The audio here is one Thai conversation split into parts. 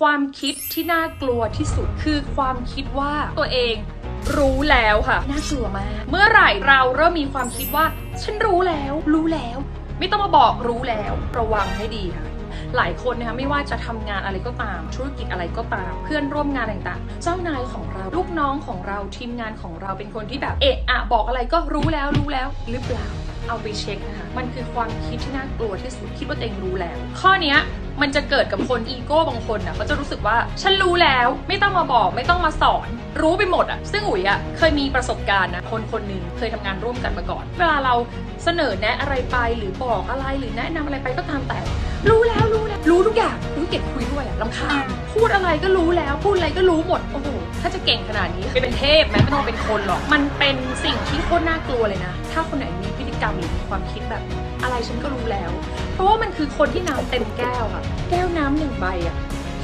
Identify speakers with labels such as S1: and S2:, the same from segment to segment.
S1: ความคิดที่น่ากลัวที่สุดคือความคิดว่าตัวเองรู้แล้วค่ะ น่ากลัวมาก เมื่อไหร่เราเริ่มมีความคิดว่า ฉันรู้แล้ว รู้แล้ว ไม่ต้องมาบอกรู้แล้ว ระวังให้ดีค่ะ หลายคนนะคะไม่ว่าจะทำงานอะไรก็ตาม ธุรกิจอะไรก็ตาม เพื่อนร่วมงานต่างๆ เจ้านายของเราลูกน้องของเราทีมงานของเราเป็นคนที่แบบเอะอะบอกอะไรก็รู้แล้วรู้แล้วหรือเปล่า เอาไปเช็คนะคะมันคือความคิดที่น่ากลัวที่สุดคิดว่าตัวเองรู้แล้ว ข้อเนี้ยมันจะเกิดกับคนอีโก้บางคนอะเขาจะรู้สึกว่าฉันรู้แล้วไม่ต้องมาบอกไม่ต้องมาสอน รู้ไปหมดอะ ซึ่งอุ๋ยอะเคยมีประสบการณ์นะคนคนหนึ่งเคยทำงานร่วมกันมาก่อน เวลาเราเสนอแนะอะไรไปหรือบอกอะไรหรือแนะนำอะไรไปก็ตามแต่ รู้แล้วรู้แล้วรู้ทุกอย่างรู้เก็บคุยด้วยอะลำคาญ พูดอะไรก็รู้แล้ว พูดอะไรก็รู้หมด โอ้โห ถ้าจะเก่งขนาดนี้ไปเป็นเทพไหมไม่ต้องเป็นคนหรอก มันเป็นสิ่งที่โคตรน่ากลัวเลยนะ ถ้าคนไหนมีพฤติกรรมหรือมีความคิดแบบ อะไรฉันก็รู้แล้ว เพราะว่ามันคือคนที่น้ำเต็มแก้วค่ะแก้วน้ำหนึ่งใบอะ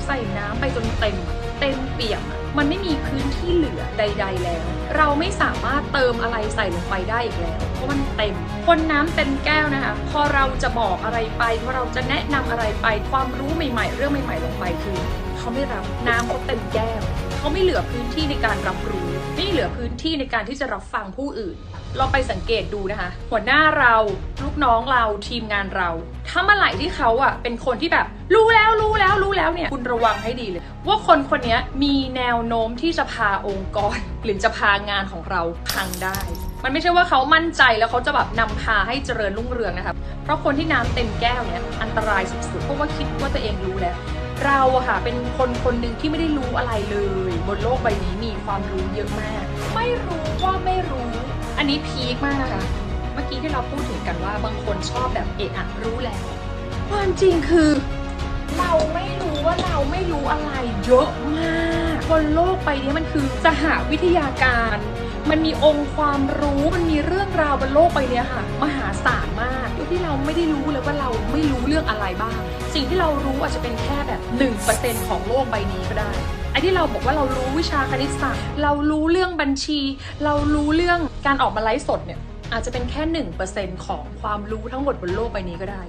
S1: ใส่น้ำไปจนเต็มอะ เต็มเปี่ยมอะมันไม่มีพื้นที่เหลือใด ๆ แล้ว เราไม่สามารถเติมอะไรใส่ลงไปได้อีกแล้ว เพราะมันเต็ม คนน้ำเต็มแก้วนะคะ พอเราจะบอกอะไรไปพอเราจะแนะนำอะไรไป ความรู้ใหม่ ๆ เรื่องใหม่ ๆ ลงไปคือเขาไม่รับน้ำเขาเต็มแก้วเขาไม่เหลือพื้นที่ในการรับรู้ ไม่เหลือพื้นที่ในการที่จะรับฟังผู้อื่น เราไปสังเกตดูนะคะ หัวหน้าเรา ลูกน้องเรา ทีมงานเรา ถ้าเมื่อไหร่ที่เขาอะเป็นคนที่แบบรู้แล้วรู้แล้วรู้แล้วเนี่ยคุณระวังให้ดีเลย ว่าคนคนนี้มีแนวโน้มที่จะพาองค์กร หรือจะพางานของเราพังได้ มันไม่ใช่ว่าเขามั่นใจแล้วเขาจะแบบนำพาให้เจริญรุ่งเรืองนะคะเพราะคนที่น้ำเต็มแก้วเนี่ยอันตรายสุดๆเพราะว่าคิดว่าตัวเองรู้แล้วเราอะค่ะเป็นคนคนหนึ่งที่ไม่ได้รู้อะไรเลย บนโลกใบนี้มีความรู้เยอะมาก ไม่รู้ว่าไม่รู้ อันนี้พีคมากนะคะ เมื่อกี้ที่เราพูดถึงกันว่าบางคนชอบแบบเอะอะรู้แล้ว ความจริงคือ เราไม่รู้ว่าเราไม่รู้อะไรเยอะมากบนโลกใบนี้มันคือสหวิทยาการ มันมีองค์ความรู้มันมีเรื่องราวบนโลกใบนี้ค่ะ มหาศาลมากโดยที่เราไม่ได้รู้เลยว่าเราไม่รู้เรื่องอะไรบ้าง สิ่งที่เรารู้อาจจะเป็นแค่แบบ1%ของโลกใบนี้ก็ได้ไอ้ที่เราบอกว่าเรารู้วิชาคณิตศาสตร์ เรารู้เรื่องบัญชี เรารู้เรื่องการออกมาไลฟ์สดเนี่ย อาจจะเป็นแค่ 1%ของความรู้ทั้งหมดบนโลกใบนี้ก็ได้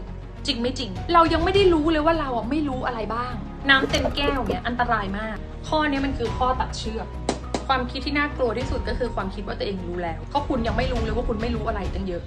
S1: จริงไม่จริง เรายังไม่ได้รู้เลยว่าเราอะไม่รู้อะไรบ้าง น้ำเต็มแก้วเนี่ยอันตรายมาก ข้อนี้มันคือข้อตัดเชือกความคิดที่น่ากลัวที่สุดก็คือความคิดว่าตัวเองรู้แล้วก็คุณยังไม่รู้เลยว่าคุณไม่รู้อะไรตั้งเยอะ